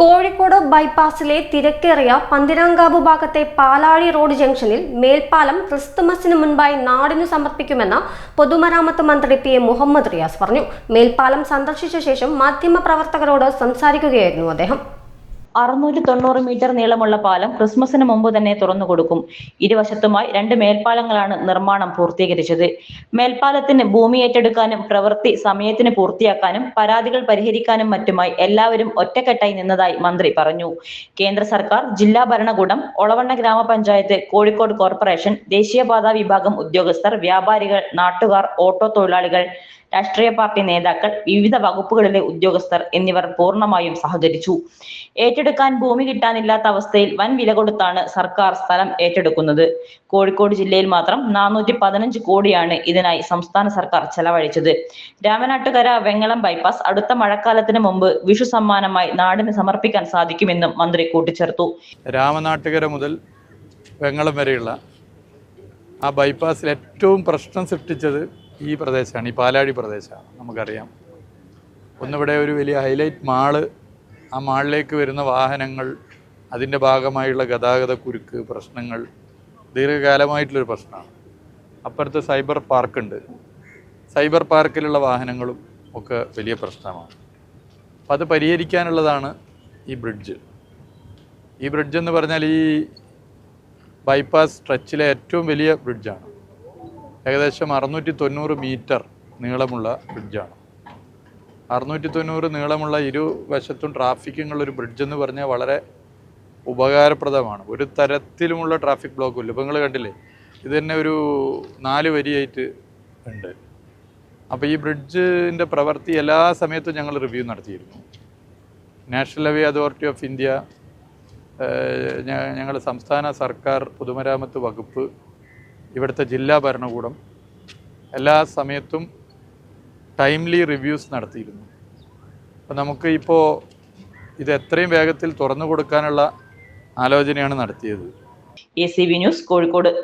കോഴിക്കോട് ബൈപ്പാസിലെ തിരക്കേറിയ പന്തിരാങ്കാവ് ഭാഗത്തെ പാലാഴി റോഡ് ജംഗ്ഷനിൽ മേൽപ്പാലം ക്രിസ്തുമസിന് മുൻപായി നാടിനു സമർപ്പിക്കുമെന്ന് പൊതുമരാമത്ത് മന്ത്രി പി എ മുഹമ്മദ് റിയാസ് പറഞ്ഞു. മേൽപ്പാലം സന്ദർശിച്ച ശേഷം മാധ്യമപ്രവർത്തകരോട് സംസാരിക്കുകയായിരുന്നു അദ്ദേഹം. അറുന്നൂറ്റി തൊണ്ണൂറ് മീറ്റർ നീളമുള്ള പാലം ക്രിസ്മസിന് മുമ്പ് തന്നെ തുറന്നു കൊടുക്കും. ഇരുവശത്തുമായി രണ്ട് മേൽപ്പാലങ്ങളാണ് നിർമ്മാണം പൂർത്തീകരിച്ചത്. മേൽപ്പാലത്തിന് ഭൂമി ഏറ്റെടുക്കാനും പ്രവൃത്തി സമയത്തിന് പൂർത്തിയാക്കാനും പരാതികൾ പരിഹരിക്കാനും മറ്റുമായി എല്ലാവരും ഒറ്റക്കെട്ടായി നിന്നതായി മന്ത്രി പറഞ്ഞു. കേന്ദ്ര സർക്കാർ ജില്ലാ ഭരണകൂടം ഒളവണ്ണ ഗ്രാമപഞ്ചായത്ത് കോഴിക്കോട് കോർപ്പറേഷൻ ദേശീയപാതാ വിഭാഗം ഉദ്യോഗസ്ഥർ വ്യാപാരികൾ നാട്ടുകാർ ഓട്ടോ തൊഴിലാളികൾ രാഷ്ട്രീയ പാർട്ടി നേതാക്കൾ വിവിധ വകുപ്പുകളിലെ ഉദ്യോഗസ്ഥർ എന്നിവർ പൂർണമായും സഹകരിച്ചു. ഏറ്റെടുക്കാൻ ഭൂമി കിട്ടാനില്ലാത്ത അവസ്ഥയിൽ വൻ വില കൊടുത്താണ് സർക്കാർ സ്ഥലം ഏറ്റെടുക്കുന്നത്. കോഴിക്കോട് ജില്ലയിൽ മാത്രം നാനൂറ്റി പതിനഞ്ച് കോടിയാണ് ഇതിനായി സംസ്ഥാന സർക്കാർ ചെലവഴിച്ചത്. രാമനാട്ടുകര വെങ്ങളം ബൈപ്പാസ് അടുത്ത മഴക്കാലത്തിന് മുമ്പ് വിഷു സമ്മാനമായി നാടിന് സമർപ്പിക്കാൻ സാധിക്കുമെന്നും മന്ത്രി കൂട്ടിച്ചേർത്തു. രാമനാട്ടുകര മുതൽ വെങ്ങളം വരെയുള്ള ആ ബൈപ്പാസിൽ ഏറ്റവും പ്രശ്നം സൃഷ്ടിച്ചത് ഈ പ്രദേശമാണ് ഈ പാലാഴി പ്രദേശമാണ് നമുക്കറിയാം. ഒന്നിവിടെ ഒരു വലിയ ഹൈലൈറ്റ് മാൾ ആ മാളിലേക്ക് വരുന്ന വാഹനങ്ങൾ അതിന്റെ ഭാഗമായുള്ള ഗതാഗത കുരുക്ക് പ്രശ്നങ്ങൾ ദീർഘകാലമായിട്ടുള്ളൊരു പ്രശ്നമാണ്. അപ്പുറത്ത് സൈബർ പാർക്കുണ്ട്. സൈബർ പാർക്കിലുള്ള വാഹനങ്ങളും ഒക്കെ വലിയ പ്രശ്നമാണ്. അപ്പം അത് പരിഹരിക്കാനുള്ളതാണ് ഈ ബ്രിഡ്ജ്. ഈ ബ്രിഡ്ജ് എന്ന് പറഞ്ഞാൽ ഈ ബൈപ്പാസ് സ്ട്രെച്ചിലെ ഏറ്റവും വലിയ ബ്രിഡ്ജാണ്. ഏകദേശം അറുന്നൂറ്റി തൊണ്ണൂറ് മീറ്റർ നീളമുള്ള ബ്രിഡ്ജാണ് അറുന്നൂറ്റി തൊണ്ണൂറ് നീളമുള്ള ഇരുവശത്തും ട്രാഫിക്കുള്ളൊരു ബ്രിഡ്ജ് എന്ന് പറഞ്ഞാൽ വളരെ ഉപകാരപ്രദമാണ്. ഒരു തരത്തിലുമുള്ള ട്രാഫിക് ബ്ലോക്കും ഇല്ല. ഇപ്പം നിങ്ങൾ കണ്ടില്ലേ? ഇത് തന്നെ ഒരു നാല് വരിയായിട്ട് ഉണ്ട്. അപ്പോൾ ഈ ബ്രിഡ്ജിന്റെ പ്രവൃത്തി എല്ലാ സമയത്തും ഞങ്ങൾ റിവ്യൂ നടത്തിയിരുന്നു. National highway authority of India ഞങ്ങളുടെ സംസ്ഥാന സർക്കാർ പൊതുമരാമത്ത് വകുപ്പ് ഇവിടുത്തെ ജില്ലാ ഭരണകൂടം എല്ലാ സമയത്തും ടൈംലി റിവ്യൂസ് നടത്തിയിരുന്നു. അപ്പോൾ നമുക്ക് ഇപ്പോൾ ഇത് എത്രയും വേഗത്തിൽ തുറന്നു കൊടുക്കാനുള്ള ആലോചനയാണ് നടത്തിയത്. A C B news Kozhikode.